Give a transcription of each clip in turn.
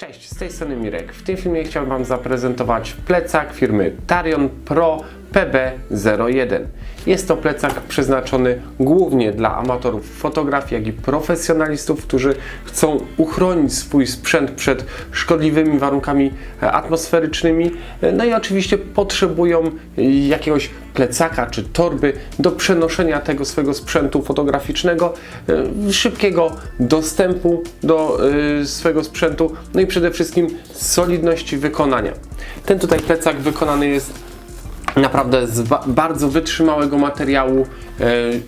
Cześć, z tej strony Mirek. W tym filmie chciałbym Wam zaprezentować plecak firmy Tarion Pro PB01. Jest to plecak przeznaczony głównie dla amatorów fotografii, jak i profesjonalistów, którzy chcą uchronić swój sprzęt przed szkodliwymi warunkami atmosferycznymi. No i oczywiście potrzebują jakiegoś plecaka czy torby do przenoszenia tego swojego sprzętu fotograficznego, e, szybkiego dostępu do e, swojego sprzętu, no i przede wszystkim solidności wykonania. Ten tutaj plecak wykonany jest naprawdę z ba- bardzo wytrzymałego materiału. E,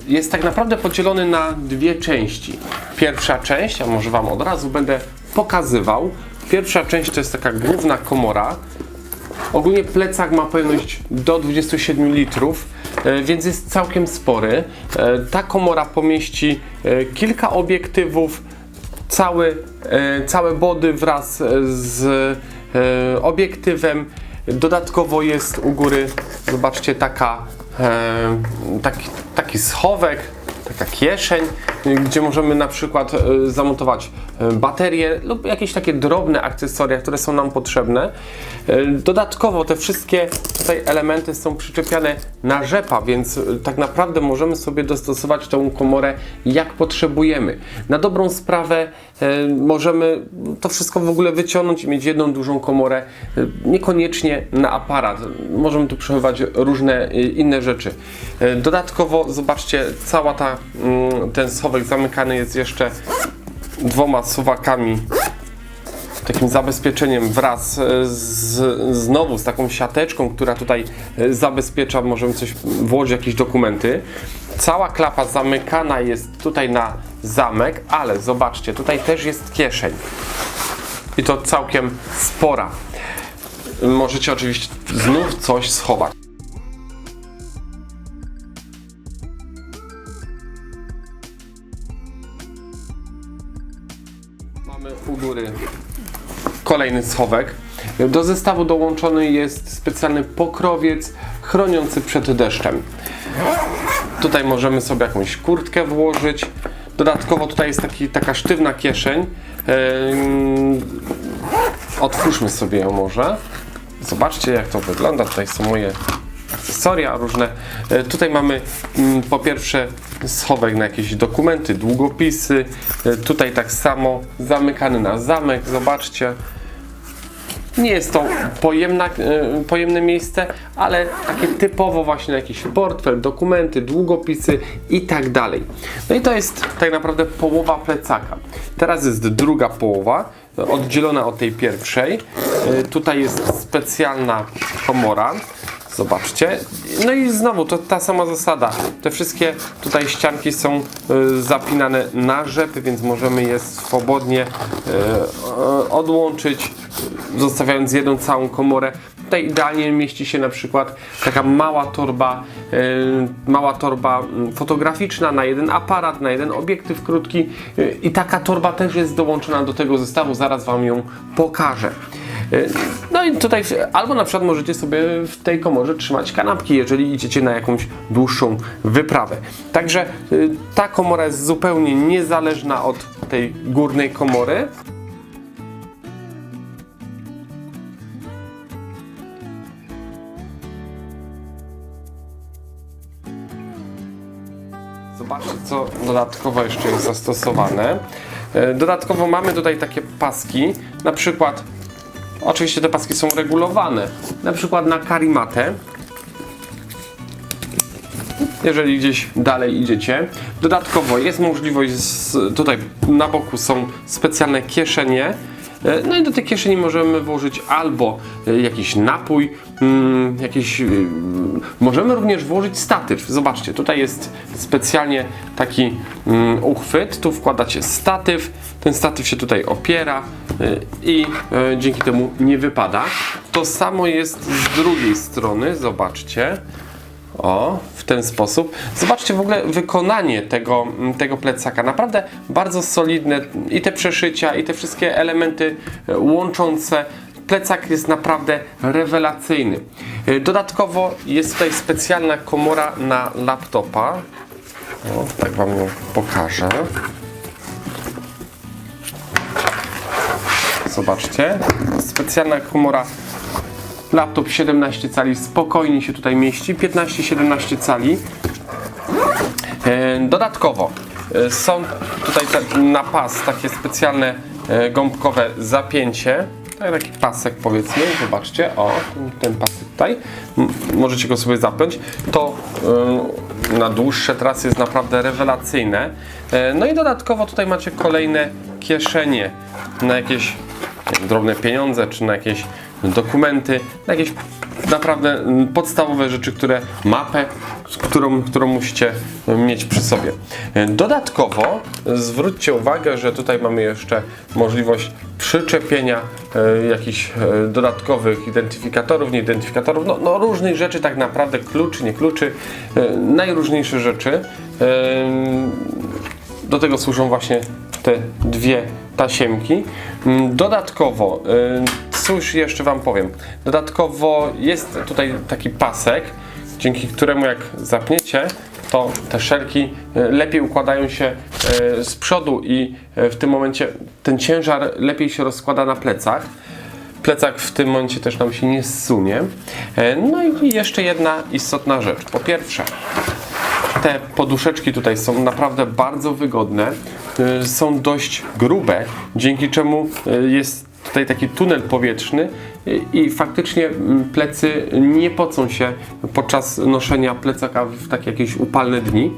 Jest tak naprawdę podzielony na dwie części. Pierwsza część, a może Wam od razu będę pokazywał. Pierwsza część to jest taka główna komora. Ogólnie plecak ma pojemność do 27 litrów, e, więc jest całkiem spory. E, Ta komora pomieści kilka obiektywów, cały, całe body wraz z obiektywem. Dodatkowo jest u góry, zobaczcie, taka, e, taki, taki schowek, taka kieszeń, gdzie możemy na przykład e, zamontować e, baterie lub jakieś takie drobne akcesoria, które są nam potrzebne. Dodatkowo te wszystkie tutaj elementy są przyczepiane na rzepa, więc tak naprawdę możemy sobie dostosować tą komorę jak potrzebujemy. Na dobrą sprawę możemy to wszystko w ogóle wyciągnąć i mieć jedną dużą komorę, e, niekoniecznie na aparat. Możemy tu przechowywać różne e, inne rzeczy. E, Dodatkowo zobaczcie, cała ta, mm, ten schowek zamykany jest jeszcze dwoma suwakami takim zabezpieczeniem wraz e, z, znowu z taką siateczką, która tutaj e, zabezpiecza, możemy coś włożyć, jakieś dokumenty. Cała klapa zamykana jest tutaj na zamek, ale zobaczcie, tutaj też jest kieszeń. I to całkiem spora. Możecie oczywiście znów coś schować. Mamy u góry kolejny schowek. Do zestawu dołączony jest specjalny pokrowiec chroniący przed deszczem. Tutaj możemy sobie jakąś kurtkę włożyć. Dodatkowo tutaj jest taki, taka sztywna kieszeń. Otwórzmy sobie ją może. Zobaczcie jak to wygląda. Tutaj są moje akcesoria różne. E, Tutaj mamy mm, po pierwsze schowek na jakieś dokumenty, długopisy. E, Tutaj tak samo zamykany na zamek. Zobaczcie. Nie jest to pojemna, e, pojemne miejsce, ale takie typowo właśnie jakiś portfel, dokumenty, długopisy i tak dalej. No i to jest tak naprawdę połowa plecaka. Teraz jest druga połowa, oddzielona od tej pierwszej. E, Tutaj jest specjalna komora. Zobaczcie. No i znowu to ta sama zasada. Te wszystkie tutaj ścianki są e, zapinane na rzepy, więc możemy je swobodnie e, odłączyć, zostawiając jedną całą komorę. Tutaj idealnie mieści się na przykład taka mała torba, e, mała torba mm, fotograficzna na jeden aparat, na jeden obiektyw krótki e, i taka torba też jest dołączona do tego zestawu, zaraz Wam ją pokażę. No i tutaj albo na przykład możecie sobie w tej komorze trzymać kanapki, jeżeli idziecie na jakąś dłuższą wyprawę. Także y, ta komora jest zupełnie niezależna od tej górnej komory. Zobaczcie, co dodatkowo jeszcze jest zastosowane. E, Dodatkowo mamy tutaj takie paski, na przykład, oczywiście te paski są regulowane, na przykład na karimatę, jeżeli gdzieś dalej idziecie. Dodatkowo jest możliwość, z, tutaj na boku są specjalne kieszenie. E, No i do tej kieszeni możemy włożyć albo e, jakiś napój, mm, jakiś. y, Możemy również włożyć statyw. Zobaczcie, tutaj jest specjalnie taki mm, uchwyt. Tu wkładacie statyw. Ten statyw się tutaj opiera i dzięki temu nie wypada. To samo jest z drugiej strony. Zobaczcie. O, w ten sposób. Zobaczcie w ogóle wykonanie tego, tego plecaka. Naprawdę bardzo solidne. I te przeszycia, i te wszystkie elementy e, łączące. Plecak jest naprawdę rewelacyjny. E, Dodatkowo jest tutaj specjalna komora na laptopa. O, tak Wam ją pokażę. Zobaczcie. Specjalna komora. Laptop 17 cali spokojnie się tutaj mieści. 15-17 cali. E, Dodatkowo e, są tutaj na pas takie specjalne e, gąbkowe zapięcie. Tak, Taki pasek powiedzmy, zobaczcie, o, ten, pasek tutaj, możecie go sobie zapiąć. To na dłuższe trasy jest naprawdę rewelacyjne. No i dodatkowo tutaj macie kolejne kieszenie na jakieś drobne pieniądze, czy na jakieś dokumenty, jakieś naprawdę podstawowe rzeczy, które mapę, którą, którą musicie mieć przy sobie. Dodatkowo zwróćcie uwagę, że tutaj mamy jeszcze możliwość przyczepienia e, jakichś e, dodatkowych identyfikatorów, nie identyfikatorów, no, no różnych rzeczy tak naprawdę, kluczy, nie kluczy, e, najróżniejsze rzeczy. Do tego służą właśnie te dwie tasiemki. Mm, Dodatkowo, y, cóż jeszcze Wam powiem, dodatkowo jest tutaj taki pasek, dzięki któremu jak zapniecie, to te szelki y, lepiej układają się y, z przodu i w tym momencie ten ciężar lepiej się rozkłada na plecach. Plecak w tym momencie też nam się nie zsunie. E, No i jeszcze jedna istotna rzecz. Po pierwsze, te poduszeczki tutaj są naprawdę bardzo wygodne, są dość grube, dzięki czemu y, jest tutaj taki tunel powietrzny i faktycznie plecy nie pocą się podczas noszenia plecaka w takie jakieś upalne dni.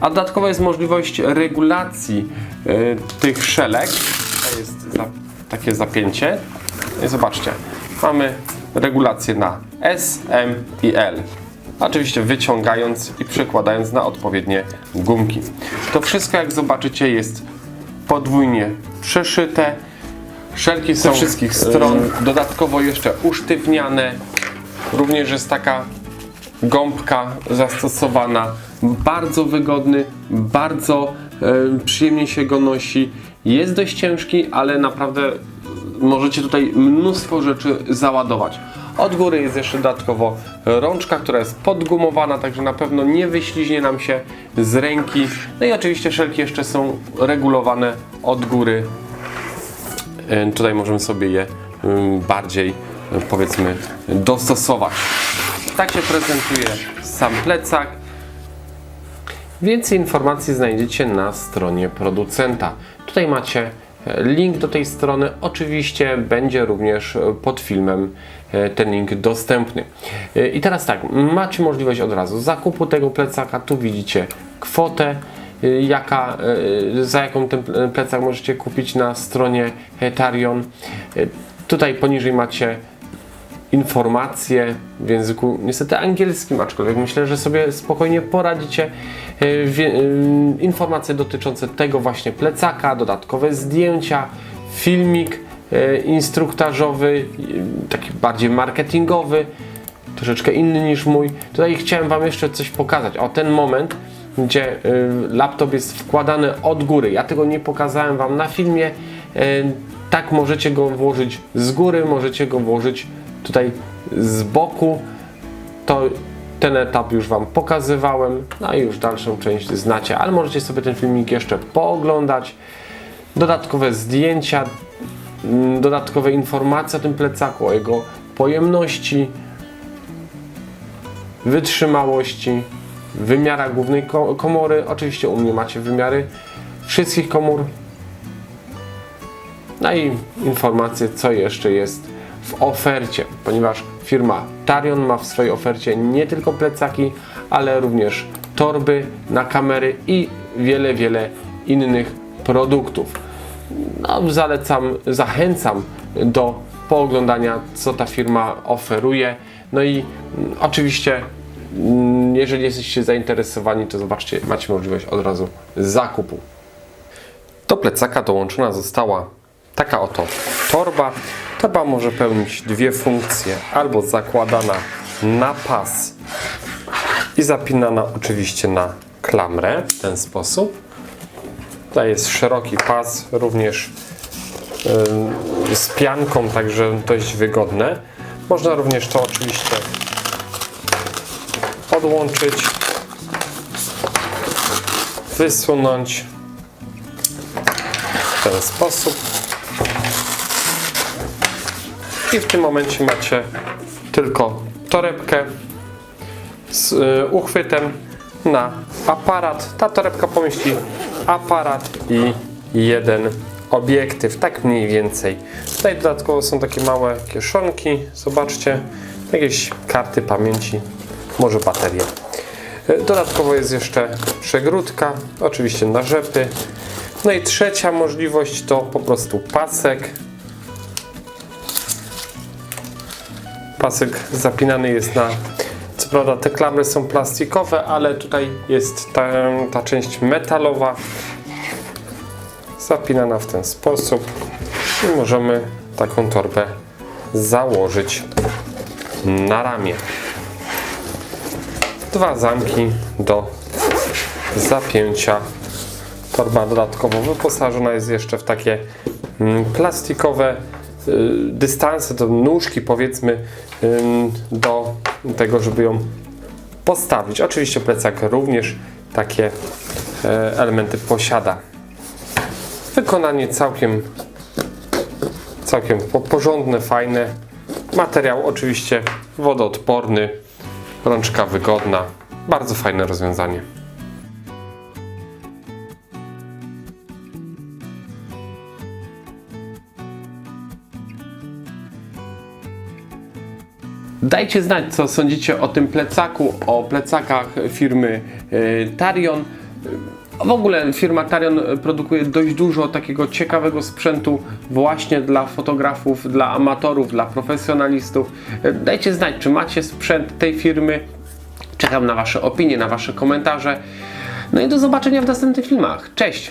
A dodatkowo jest możliwość regulacji y, tych szelek. To jest takie zapięcie. I zobaczcie, mamy regulację na S, M i L. Oczywiście wyciągając i przekładając na odpowiednie gumki. To wszystko, jak zobaczycie, jest podwójnie przeszyte. Szelki są ze wszystkich stron. Dodatkowo jeszcze usztywniane. Również jest taka gąbka zastosowana. Bardzo wygodny, bardzo e, przyjemnie się go nosi. Jest dość ciężki, ale naprawdę możecie tutaj mnóstwo rzeczy załadować. Od góry jest jeszcze dodatkowo rączka, która jest podgumowana, także na pewno nie wyśliźnie nam się z ręki. No i oczywiście szelki jeszcze są regulowane od góry. E, Tutaj możemy sobie je ym, bardziej, e, powiedzmy, dostosować. Tak się prezentuje sam plecak. Więcej informacji znajdziecie na stronie producenta. Tutaj macie link do tej strony. Oczywiście będzie również pod filmem e, ten link dostępny. E, I teraz tak, macie możliwość od razu zakupu tego plecaka. Tu widzicie kwotę, e, jaka, za jaką ten ple- plecak możecie kupić na stronie Tarion. Tutaj poniżej macie informacje w języku niestety angielskim, aczkolwiek myślę, że sobie spokojnie poradzicie. E, e, Informacje dotyczące tego właśnie plecaka, dodatkowe zdjęcia, filmik e, instruktażowy, taki bardziej marketingowy, troszeczkę inny niż mój. Tutaj chciałem Wam jeszcze coś pokazać. O ten moment, gdzie laptop jest wkładany od góry. Ja tego nie pokazałem Wam na filmie. Tak możecie go włożyć z góry, możecie go włożyć tutaj z boku. To ten etap już Wam pokazywałem, no i już dalszą część znacie, ale możecie sobie ten filmik jeszcze pooglądać. Dodatkowe zdjęcia, mm, dodatkowe informacje o tym plecaku, o jego pojemności, wytrzymałości, wymiarach głównej ko- komory. Oczywiście u mnie macie wymiary wszystkich komór. No i informacje, co jeszcze jest w ofercie, ponieważ firma Tarion ma w swojej ofercie nie tylko plecaki, ale również torby na kamery i wiele, wiele innych produktów. No, zalecam, zachęcam do pooglądania, co ta firma oferuje. No i mm, oczywiście, mm, jeżeli jesteście zainteresowani, to zobaczcie, macie możliwość od razu zakupu. Do plecaka dołączona została taka oto torba. Torba może pełnić dwie funkcje: albo zakładana na pas i zapinana oczywiście na klamrę w ten sposób. Tutaj jest szeroki pas, również y, z pianką, także dość wygodne. Można również to oczywiście odłączyć, wysunąć w ten sposób. I w tym momencie macie tylko torebkę z y, uchwytem na aparat. Ta torebka pomieści aparat i jeden obiektyw, tak mniej więcej. Tutaj dodatkowo są takie małe kieszonki, zobaczcie, jakieś karty pamięci, może baterie. Y, Dodatkowo jest jeszcze przegródka, oczywiście na rzepy. No i trzecia możliwość to po prostu pasek. Pasek zapinany jest na. Co prawda te klamry są plastikowe, ale tutaj jest ta, ta część metalowa. Zapinana w ten sposób i możemy taką torbę założyć na ramię. Dwa zamki do zapięcia. Torba dodatkowo wyposażona jest jeszcze w takie mm, plastikowe dystanse, to nóżki powiedzmy do tego, żeby ją postawić. Oczywiście plecak również takie e, elementy posiada. Wykonanie całkiem całkiem po- porządne, fajne. Materiał oczywiście wodoodporny, rączka wygodna. Bardzo fajne rozwiązanie. Dajcie znać, co sądzicie o tym plecaku, o plecakach firmy y, Tarion. Y, W ogóle firma Tarion produkuje dość dużo takiego ciekawego sprzętu właśnie dla fotografów, dla amatorów, dla profesjonalistów. Y, Dajcie znać, czy macie sprzęt tej firmy. Czekam na Wasze opinie, na Wasze komentarze. No i do zobaczenia w następnych filmach. Cześć!